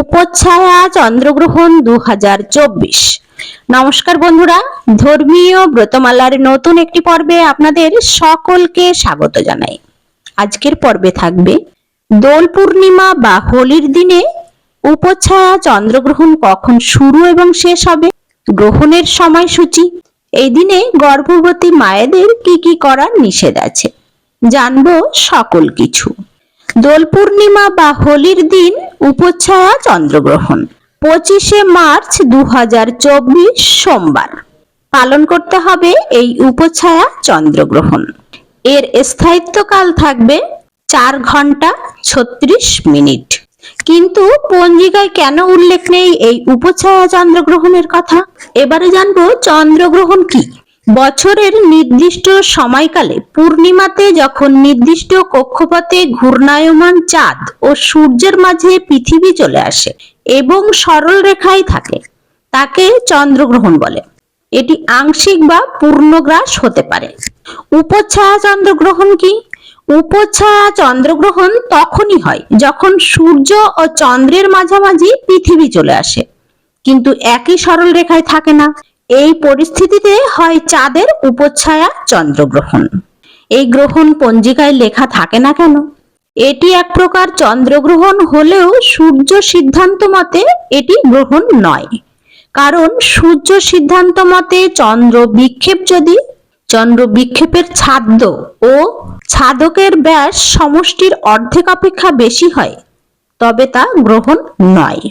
উপচ্ছায়া চন্দ্রগ্রহণ দু হাজার চব্বিশ। নমস্কার বন্ধুরা, ধর্মীয় ব্রতমালার নতুন একটি পর্বে আপনাদের সকলকে স্বাগত জানাই। আজকের পর্বে থাকবে, দোল পূর্ণিমা বা হোলির দিনে উপচ্ছায়া চন্দ্রগ্রহণ কখন শুরু এবং শেষ হবে, গ্রহণের সময়সূচি, এই দিনে গর্ভবতী মায়েদের কি কি করার নিষেধ আছে, জানব সকল কিছু। দোল পূর্ণিমা বা হোলির দিন উপচ্ছায়া চন্দ্রগ্রহণ। পঁচিশে মার্চ দু হাজার চব্বিশ সোমবার। পালন করতে হবে এই উপচ্ছায়া চন্দ্রগ্রহণ। এর স্থায়িত্বকাল থাকবে চার ঘণ্টা ছত্রিশ মিনিট। কিন্তু পঞ্জিকায় কেন উল্লেখ নেই এই উপচ্ছায়া চন্দ্রগ্রহণের কথা? এবারে জানব চন্দ্রগ্রহণ কি। বছরের নির্দিষ্ট সময়কালে পূর্ণিমাতে যখন নির্দিষ্ট কক্ষপথে ঘূর্ণায়মান চাঁদ ও সূর্যের মাঝে পৃথিবী চলে আসে এবং সরল রেখায় থাকে, তাকে চন্দ্রগ্রহণ বলে। এটি আংশিক বা পূর্ণগ্রাস হতে পারে। উপচ্ছায়া চন্দ্রগ্রহণ কি? উপচ্ছায়া চন্দ্রগ্রহণ তখনই হয় যখন সূর্য ও চন্দ্রের মাঝামাঝি পৃথিবী চলে আসে। কিন্তু একই সরল রেখায় থাকে না। এই পরিস্থিতিতে হয় চাঁদের উপচ্ছায়া চন্দ্রগ্রহণ। এই গ্রহণ পঞ্জিকায় লেখা থাকে না কেন? এটি এক প্রকার চন্দ্রগ্রহণ হলেও সূর্য সিদ্ধান্ত মতে এটি গ্রহণ নয়। কারণ সূর্য সিদ্ধান্ত মতে চন্দ্র বিক্ষেপ যদি, চন্দ্র বিক্ষেপের ছাদ্য ও ছাদকের ব্যাস সমষ্টির অর্ধেক অপেক্ষা বেশি হয়, তবে তা গ্রহণ নয়।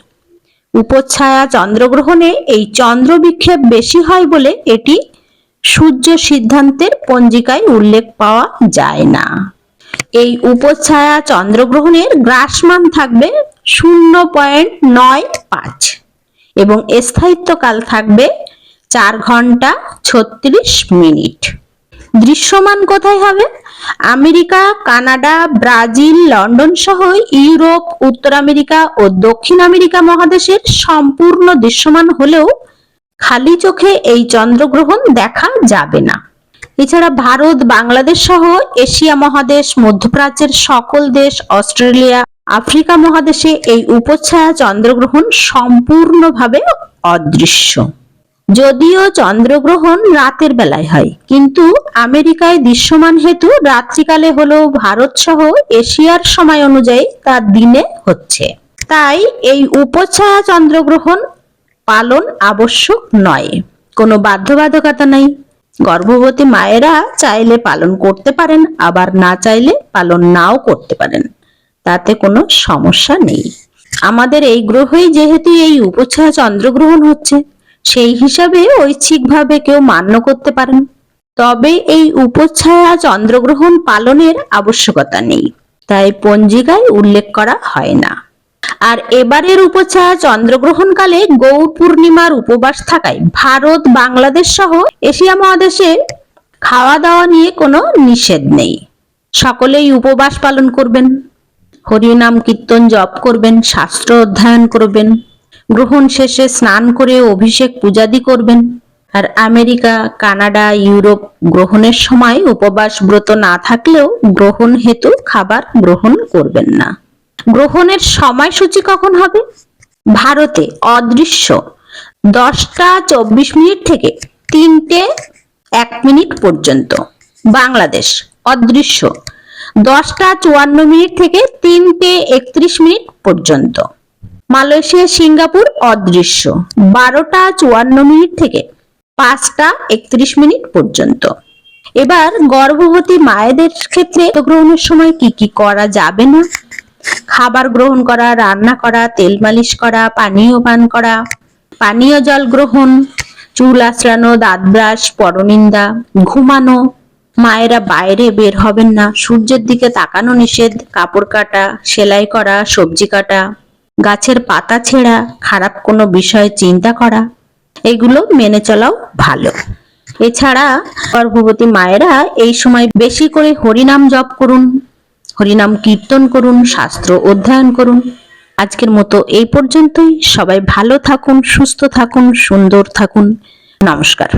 উপচ্ছায়া চন্দ্রগ্রহণে এই চন্দ্র বিক্ষেপ বেশি হয় বলে এটি সূর্য সিদ্ধান্তের পঞ্জিকায় উল্লেখ পাওয়া যায় না। এই উপচ্ছায়া চন্দ্রগ্রহণের গ্রাসমান থাকবে শূন্য পয়েন্ট নয় পাঁচ এবং স্থায়িত্বকাল থাকবে চার ঘণ্টা ছত্রিশ মিনিট। দৃশ্যমান কোথায় হবে? আমেরিকা, কানাডা, ব্রাজিল, লন্ডন সহ ইউরোপ, উত্তর আমেরিকা ও দক্ষিণ আমেরিকা মহাদেশের সম্পূর্ণ দৃশ্যমান হলেও খালি চোখে এই চন্দ্রগ্রহণ দেখা যাবে না। এছাড়া ভারত, বাংলাদেশ সহ এশিয়া মহাদেশ, মধ্যপ্রাচ্যের সকল দেশ, অস্ট্রেলিয়া, আফ্রিকা মহাদেশে এই উপচ্ছায়া চন্দ্রগ্রহণ সম্পূর্ণভাবে অদৃশ্য। যদিও চন্দ্রগ্রহণ রাতের বেলায় হয়, কিন্তু আমেরিকায় দৃশ্যমান হেতু রাত্রিকালে হলেও ভারত সহ এশিয়ার সময় অনুযায়ী তা দিনে হচ্ছে। তাই এই উপচ্ছায়া চন্দ্রগ্রহণ পালন আবশ্যক নয়। কোনো বাধ্যবাধকতা নাই। গর্ভবতী মায়েরা চাইলে পালন করতে পারেন, আবার না চাইলে পালন নাও করতে পারেন। তাতে কোনো সমস্যা নেই। আমাদের এই গ্রহেই যেহেতু এই উপছায়া চন্দ্রগ্রহণ হচ্ছে সেই হিসাবে ঐচ্ছিকভাবে কেউ মান্য করতে পারেন। তবে এই উপচ্ছায়া চন্দ্রগ্রহণ পালনের আবশ্যকতা নেই, তাই পঞ্জিকায় উল্লেখ করা হয় না। আর এবারের উপচ্ছায়া চন্দ্রগ্রহণকালে গৌর পূর্ণিমার উপবাস থাকায় ভারত, বাংলাদেশ সহ এশিয়া মহাদেশে খাওয়া দাওয়া নিয়ে কোনো নিষেধ নেই। সকলেই উপবাস পালন করবেন, হরিনাম কীর্তন জপ করবেন, শাস্ত্র অধ্যয়ন করবেন। গ্রহণ শেষে স্নান করে অভিষেক পূজাদি করবেন। আর আমেরিকা, কানাডা, ইউরোপ গ্রহণের সময় উপবাস ব্রত না থাকলেও গ্রহণ হেতু খাবার গ্রহণ করবেন না। গ্রহণের সময়সূচি কখন হবে? ভারতে অদৃশ্য। দশটা চব্বিশ মিনিট থেকে তিনটে এক মিনিট পর্যন্ত। বাংলাদেশ অদৃশ্য। দশটা চুয়ান্ন মিনিট থেকে তিনটে একত্রিশ মিনিট পর্যন্ত। মালয়েশিয়া, সিঙ্গাপুর অদৃশ্য। বারোটা চুয়ান্ন মিনিট থেকে পাঁচটা একত্রিশ মিনিট পর্যন্ত। এবার গর্ভবতী মায়েদের ক্ষেত্রে গ্রহণের সময় কি কি করা যাবে না? খাবার গ্রহণ করা, রান্না করা, তেল মালিশ করা, পানীয় পান করা, পানীয় জল গ্রহণ, চুল আঁচড়ানো দাঁত ব্রাশ, পরনিন্দা, ঘুমানো, মায়েরা বাইরে বের হবেন না, সূর্যের দিকে তাকানো নিষেধ, কাপড় কাটা, সেলাই করা, সবজি কাটা গাছের পাতা ছেঁড়া, খারাপ কোনো বিষয়ে চিন্তা করা, এগুলো মেনে চলাও ভালো। এছাড়া গর্ভবতী মায়েরা এই সময় বেশি করে হরিনাম জপ করুন, হরিনাম কীর্তন করুন, শাস্ত্র অধ্যয়ন করুন। আজকের মতো এই পর্যন্তই। সবাই ভালো থাকুন, সুস্থ থাকুন, সুন্দর থাকুন। নমস্কার।